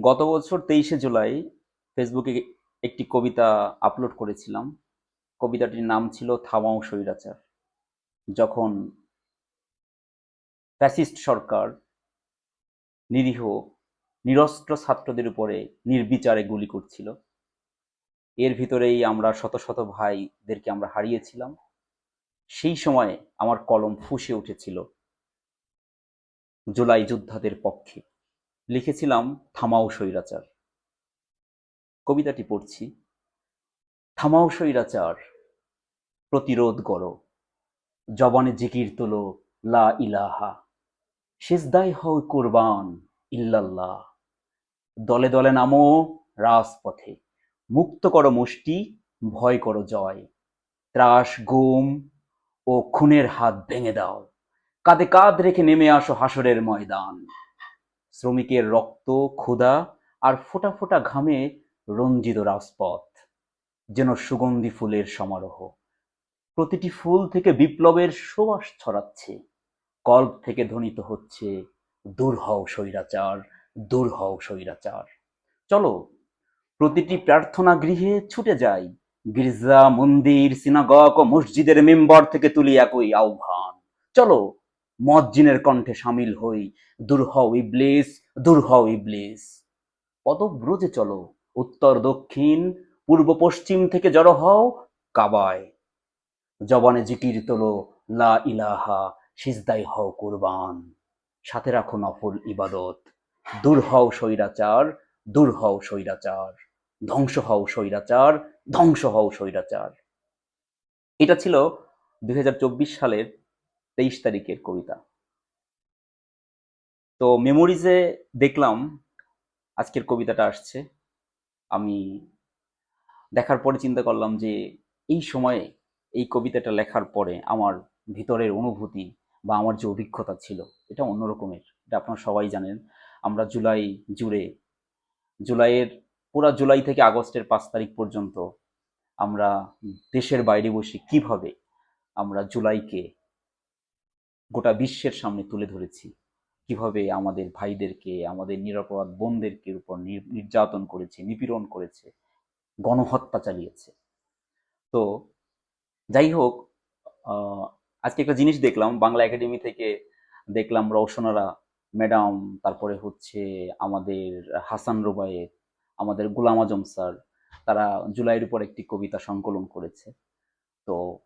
গত বছর তেইশে জুলাই ফেসবুকে একটি কবিতা আপলোড করেছিলাম। কবিতাটির নাম ছিল থামাও স্বৈরাচার। যখন ফ্যাসিস্ট সরকার নিরীহ, নিরস্ত্র ছাত্রদের উপরে নির্বিচারে গুলি করছিল, এর ভিতরেই আমরা শত শত ভাইদেরকে আমরা হারিয়েছিলাম। সেই সময়ে আমার কলম ফুঁসে উঠেছিল জুলাই যোদ্ধাদের পক্ষে। লিখেছিলাম থামাও স্বৈরাচার। কবিতাটি পড়ছি, থামাও স্বৈরাচার, প্রতিরোধ করো, জবানে জিকির তোলো, লা ইলাহা সেজদাই হও কুরবান ইল্লাল্লাহ, দলে দলে নামো রাজপথে, মুক্ত করো মুষ্টি, ভয় করো জয়, ত্রাস, গুম ও খুনের হাত ভেঙে দাও, কাঁধে কাঁধ রেখে নেমে আসো হাসরের ময়দান। শ্রমিকের রক্ত, ক্ষুধা আর ফোঁটা ফোঁটা ঘামে রঞ্জিত রাজপথ, যেন সুগন্ধি ফুলের সমারোহ। প্রতিটি ফুল থেকে বিপ্লবের সুবাস ছড়াচ্ছে। কল্প থেকে ধ্বনিত হচ্ছে, দূর হও স্বৈরাচার, দূর হও স্বৈরাচার। চলো, প্রতিটি প্রার্থনা গৃহে ছুটে যাই। গির্জা, মন্দির সিনাগক ও মসজিদের মেম্বার থেকে তুলি একই আহ্বান। চলো মজ্জিনের কণ্ঠে সামিল হই। দূর হও ইবলিস, দূর হও ইবলিস। পদব্রজে চলো, উত্তর, দক্ষিণ, পূর্ব, পশ্চিম থেকে জড়ো হও কাবায়। জবানে জিকির তোলো, লা ইলাহা সিজদাই হও কুরবান। সাথে রাখো নফল ইবাদত। দূর হও স্বৈরাচার, দূর হও স্বৈরাচার। ধ্বংস হও স্বৈরাচার, ধ্বংস হও স্বৈরাচার। এটা ছিল দুই হাজার চব্বিশ সালের তেইশ তারিখের কবিতা। তো মেমোরিজে দেখলাম আজকের কবিতাটা আসছে। আমি দেখার পরে চিন্তা করলাম যে এই সময়ে এই কবিতাটা লেখার পরে আমার ভিতরের অনুভূতি বা আমার যে অভিজ্ঞতা ছিল, এটা অন্যরকমের, এটা আপনারা সবাই জানেন। আমরা জুলাই জুড়ে, জুলাইয়ের, পুরা জুলাই থেকে আগস্টের পাঁচ তারিখ পর্যন্ত আমরা দেশের বাইরে বসে কীভাবে আমরা জুলাইকে গোটা বিশ্বের সামনে তুলে ধরেছি। কীভাবে আমাদের ভাইদেরকে, আমাদের নিরাপরাধ বোনদেরকে উপর নির- নির্যাতন করেছে, নিপীড়ন করেছে, গণহত্যা চালিয়েছে। তো, যাই হোক আজকে একটা জিনিস দেখলাম, বাংলা একাডেমি থেকে দেখলাম রওশনারা, ম্যাডাম, তারপরে হচ্ছে আমাদের হাসান রুবায়েত, আমাদের গোলাম আজম স্যার, তারা জুলাইয়ের উপর একটি কবিতা সংকলন করেছে। তো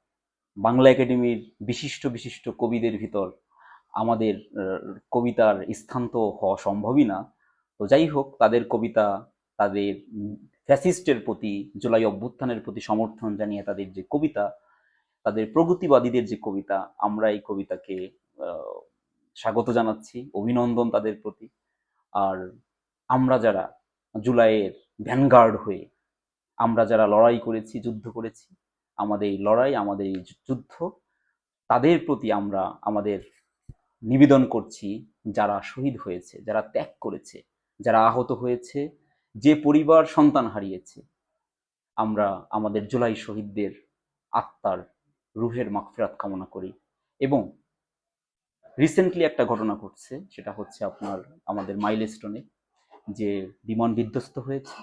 বাংলা একাডেমির বিশিষ্ট বিশিষ্ট কবিদের ভিতর আমাদের কবিতার স্থান তো হওয়া সম্ভবই না। তো যাই হোক, তাদের কবিতা, তাদের ফ্যাসিস্টের প্রতি, জুলাই অভ্যুত্থানের প্রতি সমর্থন জানিয়ে তাদের যে কবিতা, তাদের প্রগতিবাদীদের যে কবিতা, আমরা এই কবিতাকে স্বাগত জানাচ্ছি, অভিনন্দন তাদের প্রতি। আর আমরা যারা জুলাইয়ের ভ্যানগার্ড হয়ে, আমরা যারা লড়াই করেছি, যুদ্ধ করেছি আমাদের এই লড়াই, আমাদের এই যুদ্ধ, তাদের প্রতি আমরা আমাদের নিবেদন করছি যারা শহীদ হয়েছে, যারা ত্যাগ করেছে, যারা আহত হয়েছে, যে পরিবার সন্তান হারিয়েছে, আমরা আমাদের জুলাই শহীদদের আত্মার রুহের মাগফিরাত কামনা করি এবং রিসেন্টলি একটা ঘটনা ঘটছে, সেটা হচ্ছে আপনার আমাদের মাইলস্টোনে যে বিমান বিধ্বস্ত হয়েছে।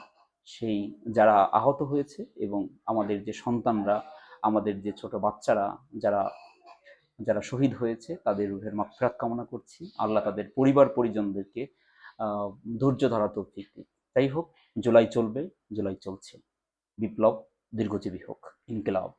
সেই যারা আহত হয়েছে এবং আমাদের যে সন্তানরা, আমাদের যে ছোট বাচ্চারা যারা যারা শহীদ হয়েছে, তাদের রুহের মাফরাত কামনা করছি। আল্লাহ তাদের পরিবার পরিজনদেরকে ধৈর্য ধরা তৌফিক তাই হোক, জুলাই চলবে, জুলাই চলছে। বিপ্লব দীর্ঘজীবী হোক। ইনকিলাব।